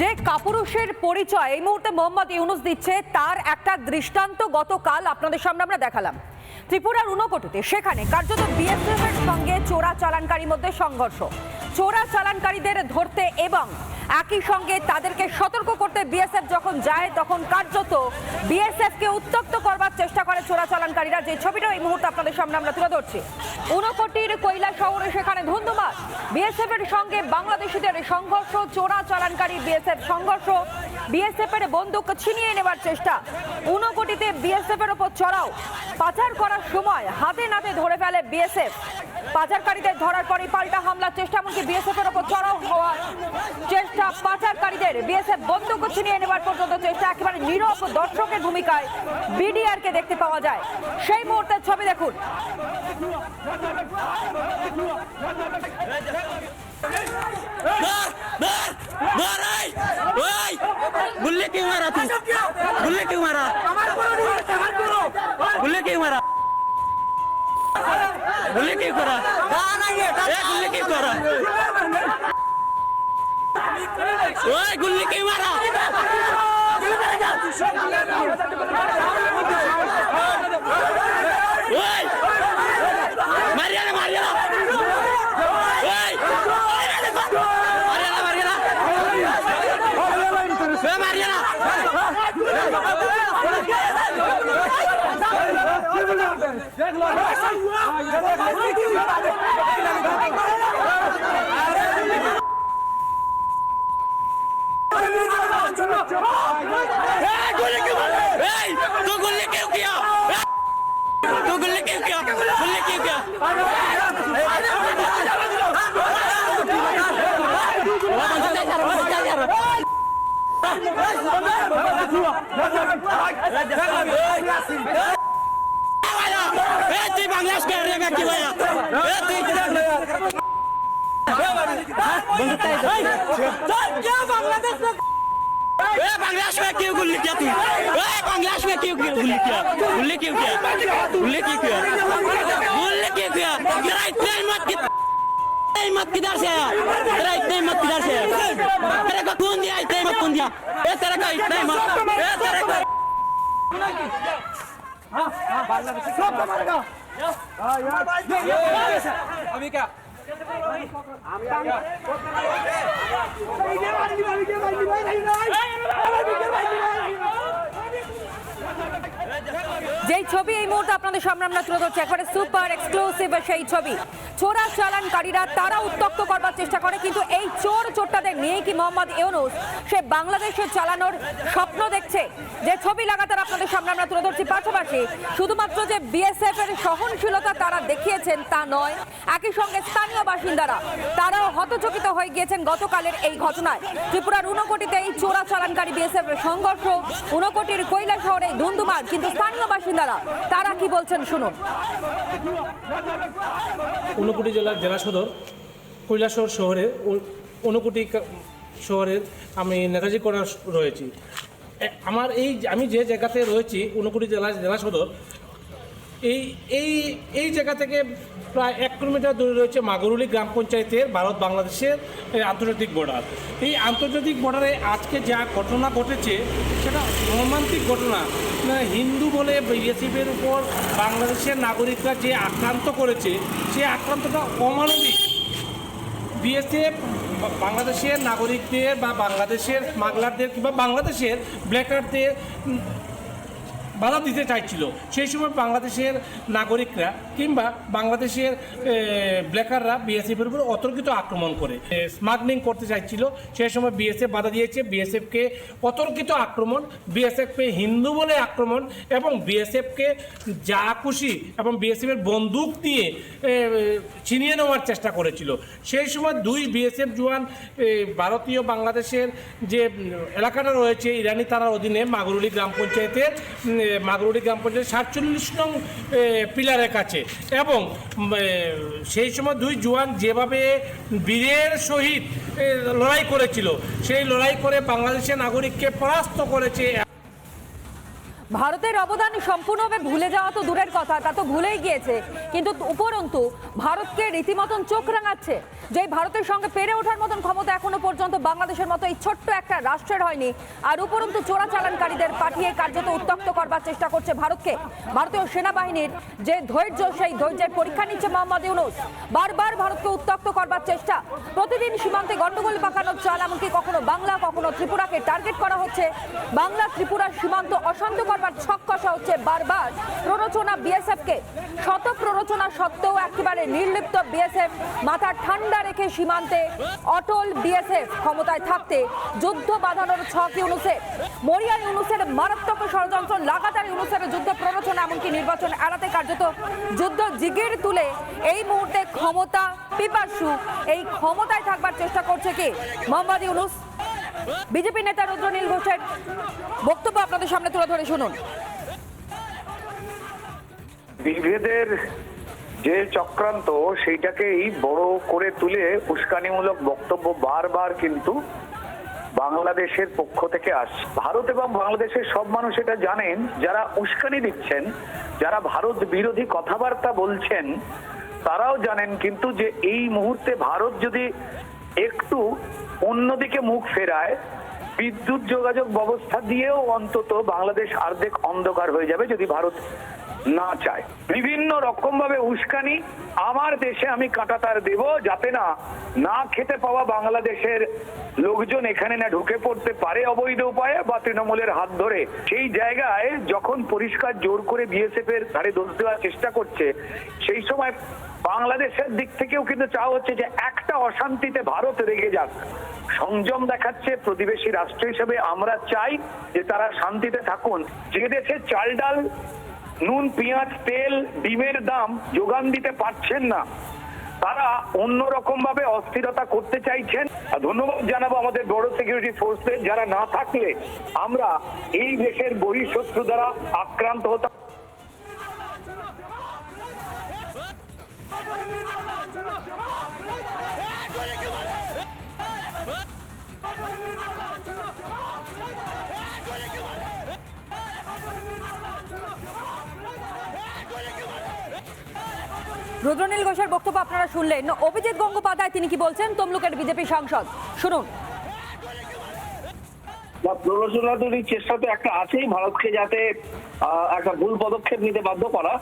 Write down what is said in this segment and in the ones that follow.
যে কাপুরুষের পরিচয়, এই মুহূর্তে মোহাম্মদ ইউনুস দিচ্ছে তার একটা দৃষ্টান্ত গতকাল আপনাদের সামনে আমরা দেখালাম। ত্রিপুরার উনকোটিতে সেখানে কার্যত বিএসএফ এর সঙ্গে চোরা চালানকারীর মধ্যে সংঘর্ষ। চোরা চালানকারীদের ধরতে এবং একই সঙ্গে তাদেরকে সতর্ক করতে বিএসএফ যখন যায়, তখন কার্যত বিএসএফকে কে উত্তপ্ত করবার চেষ্টা করে চোরাচালানকারীরা। যে ছবিটা এই মুহূর্তে আপনাদের সামনে আমরা তুলে ধরছি। উনকোটির কৈলা শহরে সেখানে ধুন্ধুমার। বিএসএফ এর সঙ্গে বাংলাদেশিদের সংঘর্ষ, চোরাচালানকারী বিএসএফ সংঘর্ষ বিএসএফের বন্দুক ছিনিয়ে নেবার চেষ্টা। উনকোটিতে বিএসএফ এর ওপর চড়াও। পাচার করার সময় হাতে নাতে ধরে ফেলে বিএসএফ পাচারকারীদের ধরার পরে পাল্টা হামলার চেষ্টা, এমনকি বিএসএফ এর ওপর চড়াও হওয়ার চেষ্টা। পাচারকারীদের বিএসএফ বন্দুক ছিনিয়ে নেবার পর্যন্ত চেষ্টা, একেবারে নীরব দর্শকের ভূমিকায় বিডিআর কে দেখতে পাওয়া যায়। সেই মুহূর্তের ছবি দেখুন। मार आई ओए गुल्ले क्यों मारा तू गुल्ले क्यों मारा गुल्ले क्यों मारा गुल्ले क्यों करा ए गुल्ले क्यों करा ओए गुल्ले क्यों मारा ओए मारिया ना मारिया ना ओए তুই বাংলাদেশ কে রে ব্যক্তি ভাইয়া এ তুই ए बांग्लादेश में क्यों गुल्ली किया तू ए बांग्लादेश में क्यों गुल्ली किया गुल्ली क्यों किया गुल्ली क्यों किया गुल्ली क्यों किया तेरा इतना हिम्मत हिम्मत किधर से आया तेरा इतना हिम्मत किधर से आया तेरे को कौन दिया इतना हिम्मत कौन दिया ए तेरे को इतना हिम्मत ए तेरे को যেই ছবি এই মুহূর্তে আপনাদের সামনে আমরা তুলে ধরছি, একবারে সুপার এক্সক্লুসিভ সেই ছবি। চোরা চালানকারীরা তারা উত্তক্ত করবার চেষ্টা করে, কিন্তু এই চোর চোরটাদের নিয়ে কি মোহাম্মদ ইউনুস, সে বাংলাদেশে চালানোর স্বপ্ন দেখছে? যে ছবি লাগাতার আপনাদের সামনে আমরা তুলে ধরছি পাশাপাশি, শুধুমাত্র যে বিএসএফ এর সহনশীলতা তারা দেখিয়েছেন তা নয়, একই সঙ্গে স্থানীয় বাসিন্দারা, তারাও হতচকিত হয়ে গিয়েছেন গতকালের এই ঘটনায়। ত্রিপুরার উনকোটিতে এই চোরা চালানকারী বিএসএফ এর সংঘর্ষ উনকোটির কৈলা শহরে ধুন্ধুমার কিন্তু স্থানীয় বাসিন্দারা। তারা কি বলছেন, শুনুন। ঊনকোটি জেলার জেলা সদর, কৈলাসহর শহরে ঊনকোটি শহরের আমি নেতাজি করা রয়েছি। আমার এই আমি যে জায়গাতে রয়েছি, ঊনকোটি জেলা জেলা সদর এই এই এই জায়গা থেকে প্রায় এক কিলোমিটার দূরে রয়েছে মাগরুলি গ্রাম পঞ্চায়েতের ভারত বাংলাদেশের আন্তর্জাতিক বর্ডার এই আন্তর্জাতিক বর্ডারে আজকে যা ঘটনা ঘটেছে, সেটা মর্মান্তিক ঘটনা। হিন্দু বলে বিএসএফের উপর বাংলাদেশের নাগরিকরা যে আক্রান্ত করেছে সেই আক্রান্তটা অমানবিক। বিএসএফ বাংলাদেশের নাগরিকদের বা বাংলাদেশের স্মাগলারদের কিংবা বাংলাদেশের ব্ল্যাকারদের বাধা দিতে চাইছিল। সেই সময় বাংলাদেশের নাগরিকরা কিংবা বাংলাদেশের ব্ল্যাকাররা বিএসএফের উপর অতর্কিত আক্রমণ করে। স্মাগলিং করতে চাইছিল। সেই সময় বিএসএফ বাধা দিয়েছে। বিএসএফকে অতর্কিত আক্রমণ বিএসএফকে হিন্দু বলে আক্রমণ এবং বিএসএফকে যা খুশি এবং বিএসএফের বন্দুক দিয়ে ছিনিয়ে নেওয়ার চেষ্টা করেছিল। সেই সময় দুই বিএসএফ জওয়ান ভারতীয় বাংলাদেশের যে, এলাকাটা রয়েছে ইরানি তারার অধীনে মাগুরুলি গ্রাম পঞ্চায়েতের মাগুরুলি গ্রাম পঞ্চায়েত সাতচল্লিশ নং পিলারের কাছে। এবং সেই সময় দুই জুয়ান যেভাবে বীরের সহিত লড়াই করেছিল, সেই লড়াই করে বাংলাদেশের নাগরিককে পরাস্ত করেছে ভারতের অবদান সম্পূর্ণভাবে ভুলে যাওয়া তো দূরের কথা, তা তো ভুলেই গিয়েছে। কিন্তু উপরন্তু, ভারতকে রীতিমতন চোখ রাঙাচ্ছে। যে ভারতের সঙ্গে পেরে ওঠার মতন ক্ষমতা এখনও পর্যন্ত বাংলাদেশের মতো এই ছোট্ট একটা রাষ্ট্রের হয়নি। আর উপরন্তু, চোরাচালানকারীদের পাঠিয়ে কার্যত উত্তক্ত করবার চেষ্টা করছে ভারতকে। ভারতীয় সেনাবাহিনীর যে ধৈর্য, সেই ধৈর্যের পরীক্ষা নিচ্ছে মোহাম্মদ ইউনুস। বারবার ভারতকে উত্তক্ত করবার চেষ্টা। প্রতিদিন সীমান্তে গন্ডগোল পাকানোর চাল, এমনকি কখনো বাংলা, কখনো ত্রিপুরাকে টার্গেট করা হচ্ছে। বাংলা, ত্রিপুরার সীমান্ত অশান্ত করবার ছক কষা হচ্ছে, বারবার প্ররোচনা বিএসএফ কে শত প্ররোচনা সত্ত্বেও একেবারে নির্লিপ্ত বিএসএফ, মাথা ঠান্ডা রেখে সীমান্তে অটল বিএসএফ ক্ষমতায় থাকতে যুদ্ধ বাঁধানোর ছক ইউনুসের। মরিয়া ইউনুসের মারাত্মক ষড়যন্ত্র, লাগাতার ইউনুসের যুদ্ধ প্ররোচনা, এমনকি নির্বাচন এড়াতে কার্যত যুদ্ধ জিগির তুলে এই মুহূর্তে ক্ষমতা, পিপাসু, এই ক্ষমতায় থাকবার চেষ্টা করছে কি? মোহাম্মদ ইউনুস। বিজেপি নেতা রুদ্রনীল ঘোষের বক্তব্য আপনাদের সামনে তুলে ধরে শুনুন। বিভেদের যে চক্রান্ত, সেইটাকেই বড় করে তুলে উস্কানিমূলক বক্তব্য বারবার কিন্তু বাংলাদেশের পক্ষ থেকে আসছে। ভারত এবং বাংলাদেশের সব মানুষ এটা জানেন, যারা উস্কানি দিচ্ছেন, যারা ভারত বিরোধী কথাবার্তা বলছেন, তারাও জানেন কিন্তু যে এই মুহূর্তে ভারত যদি একটু অন্যদিকে মুখ ফেরায়, বিদ্যুৎ যোগাযোগ ব্যবস্থা দিয়েও অন্তত বাংলাদেশ অর্ধেক অন্ধকার হয়ে যাবে যদি ভারত না চায়। বিভিন্ন রকম ভাবে উস্কানি, আমার দেশে আমি কাঁটাতার দেব যাতে না না খেতে পাওয়া বাংলাদেশের লোকজন এখানে না ঢুকে পড়তে পারে অবৈধ উপায়ে বা তৃণমূলের হাত ধরে। সেই জায়গায় যখন পরিষ্কার জোর করে বিএসএফ এর ধারে দোষ দেওয়ার চেষ্টা করছে, সেই সময় বাংলাদেশের দিক থেকেও কিন্তু চাওয়া হচ্ছে যে একটা অশান্তিতে ভারত রেগে যাক। সংযম দেখাচ্ছে প্রতিবেশী রাষ্ট্র হিসেবে। আমরা চাই যে তারা শান্তিতে থাকুন। যে দেশে চাল ডাল নুন, পেঁয়াজ, তেল, ডিমের দাম যোগান দিতে পারছেন না। তারা অন্য রকম ভাবে অস্থিরতা করতে চাইছেন। আর ধন্যবাদ জানাব আমাদের বড় সিকিউরিটি ফোর্সদের যারা না থাকলে আমরা এই দেশের বহিঃশত্রু দ্বারা আক্রান্ত হতাম। রুদ্রনীল ঘোষের বক্তব্য আপনারা শুনলেন। অভিজিৎ গঙ্গোপাধ্যায় তিনি কি বলছেন? তমলুকের বিজেপি সাংসদ। শুনুন। বা প্ররোচনা তৈরির চেষ্টা তো একটা আছেই ভারতকে যাতে একটা ভুল পদক্ষেপ নিতে বাধ্য করা।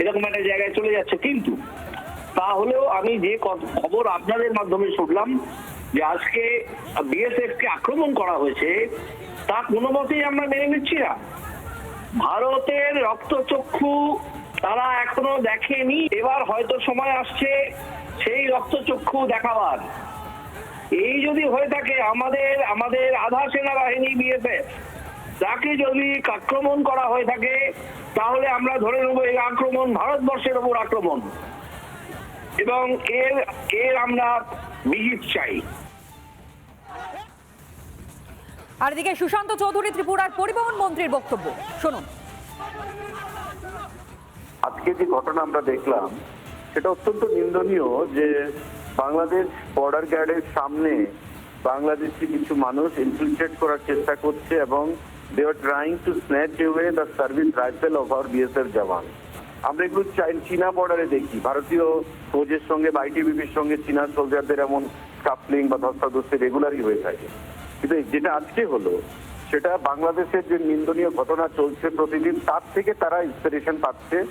এরকম একটা জায়গায় চলে যাচ্ছে। কিন্তু তাহলেও আমি যে খবর আপনাদের মাধ্যমে শুনলাম যে আজকে বিএসএফ কে আক্রমণ করা হয়েছে, তা কোনো মতেই আমরা মেনে নিচ্ছি না। ভারতের রক্তচক্ষু তারা এখনও দেখেনি। এবার হয়তো সময় আসছে সেই রক্তচক্ষু দেখাবার। এই যদি হয়ে থাকে, আমাদের আমাদের আধা সেনাবাহিনী বিএসএফ তাকে যদি আক্রমণ করা হয়ে থাকে, তাহলে আমরা ধরে নেব এই আক্রমণ ভারতবর্ষের ওপর আক্রমণ। এবং এর এর আমরা বিহিত চাই। আর এদিকে সুশান্ত চৌধুরী, ত্রিপুরার পরিবহন মন্ত্রীর বক্তব্য। শুনুন। আজকে যে ঘটনা আমরা দেখলাম, সেটা অত্যন্ত নিন্দনীয় যে বাংলাদেশ বর্ডার গার্ডের সামনে বাংলাদেশি কিছু মানুষ ইনফিলট্রেট করার চেষ্টা করছে এবং they are trying to snatch away the service rifle of our BSF jawan. আমরা চাই- চীনা বর্ডারে দেখি। ভারতীয় ফৌজের সঙ্গে বা আইটিবিপির সঙ্গে চীনা সোলজারদের এমন কাপলিং বা ধস্তাধস্তি রেগুলারই হয়ে থাকে। কিন্তু যেটা আজকে হলো, সেটা বাংলাদেশের যে নিন্দনীয় ঘটনা চলছে প্রতিদিন, তার থেকে তারা ইন্সপিরেশন পাচ্ছে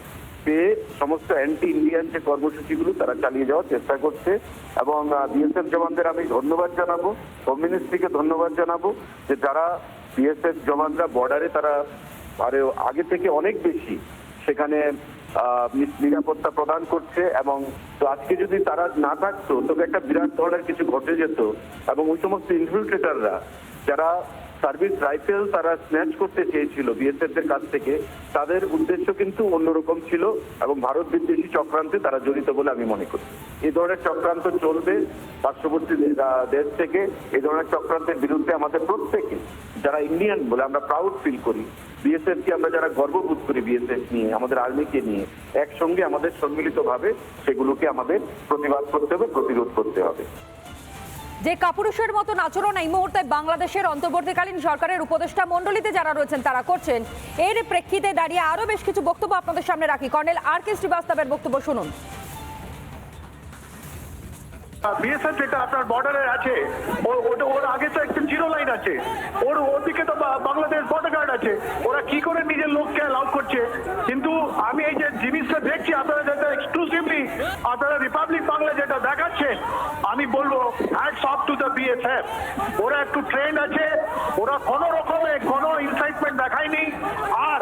পেয়ে সমস্ত অ্যান্টি ইন্ডিয়ান যে কর্মসূচিগুলো তারা চালিয়ে যাওয়ার চেষ্টা করছে এবং বিএসএফ জওয়ানদের আমি ধন্যবাদ জানাব। কমিউনিস্ট্রিকে ধন্যবাদ জানাব যে যারা বিএসএফ জওয়ানরা বর্ডারে তারা আরে আগে থেকে অনেক বেশি সেখানে নিরাপত্তা প্রদান করছে এবং তো আজকে যদি তারা না থাকতো, তবে একটা বিরাট ধরনের কিছু ঘটে যেত এবং ওই সমস্ত ইনফিল্ট্রেটাররা যারা সার্ভিস রাইফেল তারা স্ন্যাচ করতে চেয়েছিল বিএসএফ এর কাছ থেকে। তাদের উদ্দেশ্য কিন্তু অন্যরকম ছিল এবং ভারত বিদ্বেষী চক্রান্তে তারা জড়িত বলে আমি মনে করি। এই ধরনের চক্রান্ত চলবে পার্শ্ববর্তী দেশ থেকে। এই ধরনের চক্রান্তের বিরুদ্ধে আমাদের প্রত্যেকে, যারা ইন্ডিয়ান বলে আমরা প্রাউড ফিল করি বিএসএফ কে আমরা যারা গর্ববোধ করি বিএসএফ নিয়ে, আমাদের আর্মিকে নিয়ে, একসঙ্গে আমাদের সম্মিলিতভাবে সেগুলোকে আমাদের প্রতিবাদ করতে হবে, প্রতিরোধ করতে হবে। যে কাপুরুষের মতন আচরণ এই মুহূর্তে বাংলাদেশের অন্তর্বর্তীকালীন সরকারের উপদেষ্টা মণ্ডলীতে যারা রয়েছেন, তারা করছেন। এর প্রেক্ষিতে দাঁড়িয়ে আরও বেশ কিছু বক্তব্য আপনাদের সামনে রাখি। কর্নেল আর কে শ্রীবাস্তবের বক্তব্য শুনুন। বিএসএফ যেটা আপনার বর্ডারে আছে ওটা ওর আগে তো একটা জিরো লাইন আছে। ওর ওদিকে তো বাংলাদেশ বর্ডার গার্ড আছে। ওরা কি করে নিজের লোককে অ্যালাউ করছে? কিন্তু আমি এই যে জিনিসটা দেখছি, আপনারা যেটা এক্সক্লুসিভলি আপনারা রিপাবলিক বাংলা যেটা দেখাচ্ছে আমি বলব hats off to the BSF ওরা একটু ট্রেন্ড আছে, ওরা কোনো রকমে কোনো ইনসাইটমেন্ট দেখায়নি। আর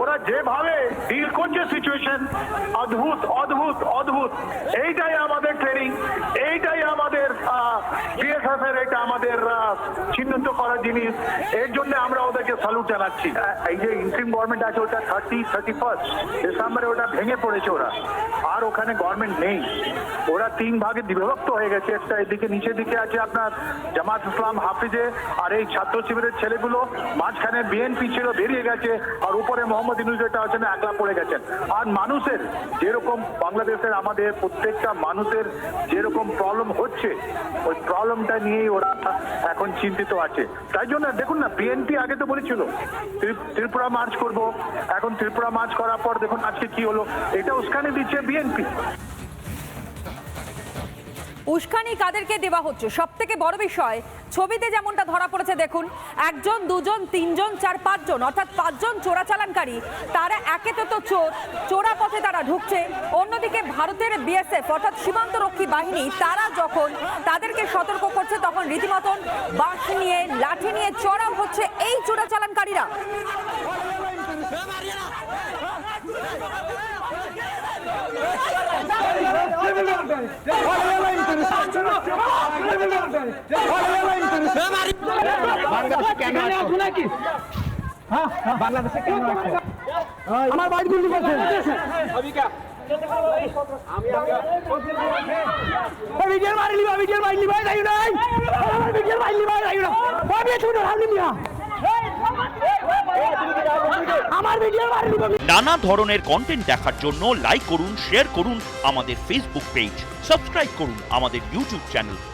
ওরা যেভাবে ডিল করছে সিচুয়েশন অদ্ভুত অদ্ভুত অদ্ভুত। এইটাই আমাদের ট্রেনিং বিএসএফ এর এটা আমাদের চিহ্নিত করা জিনিস। এর জন্য আমরা ওদেরকে স্যালুট জানাচ্ছি। এই যে ইন্ট্রিম গভর্নমেন্ট আছে, ওটা থার্টি থার্টি ফার্স্ট ডিসেম্বরে ওটা ভেঙে পড়েছে ওরা। আর ওখানে গভর্নমেন্ট নেই। ওরা তিন ভাগে বিভক্ত হয়ে গেছে। একটা এদিকে নিচের দিকে আছে আপনার জামাত ইসলাম হাফিজে, আর এই ছাত্র শিবিরের ছেলেগুলো মাঝখানে বিএনপি ছিল, বেরিয়ে গেছে, আর উপরে মোহাম্মদ ইনুজ যেটা আছেন, একলা পড়ে গেছেন। আর মানুষের যেরকম, বাংলাদেশের আমাদের প্রত্যেকটা মানুষের যেরকম প্রবলেম হচ্ছে, ওই প্রবলেমটা নিয়েই ওরা এখন চিন্তিত আছে। তাই জন্য দেখুন না বিএনপি আগে তো বলেছিল ত্রিপুরা মার্চ করব। এখন ত্রিপুরা মার্চ করার পর দেখুন আজকে কি হলো। এটা উস্কানি দিচ্ছে বিএনপি উস্কানি কাদেরকে দেওয়া হচ্ছে? সব থেকে বড় বিষয়, ছবিতে যেমনটা ধরা পড়েছে, দেখুন, একজন, দুজন, তিনজন, চার, পাঁচজন, অর্থাৎ পাঁচজন চোরাচালানকারী তারা একে তো চোর, চোরা পথে তারা ঢুকছে। অন্যদিকে ভারতের বিএসএফ, অর্থাৎ সীমান্ত রক্ষী বাহিনী, তারা যখন তাদেরকে সতর্ক করছে, তখন রীতিমতন বাঁশ নিয়ে, লাঠি নিয়ে চড়াও হচ্ছে এই চোরাচালানকারীরা নানা ধরনের কন্টেন্ট দেখার জন্য লাইক করুন শেয়ার করুন আমাদের ফেসবুক পেজ সাবস্ক্রাইব করুন আমাদের ইউটিউব চ্যানেল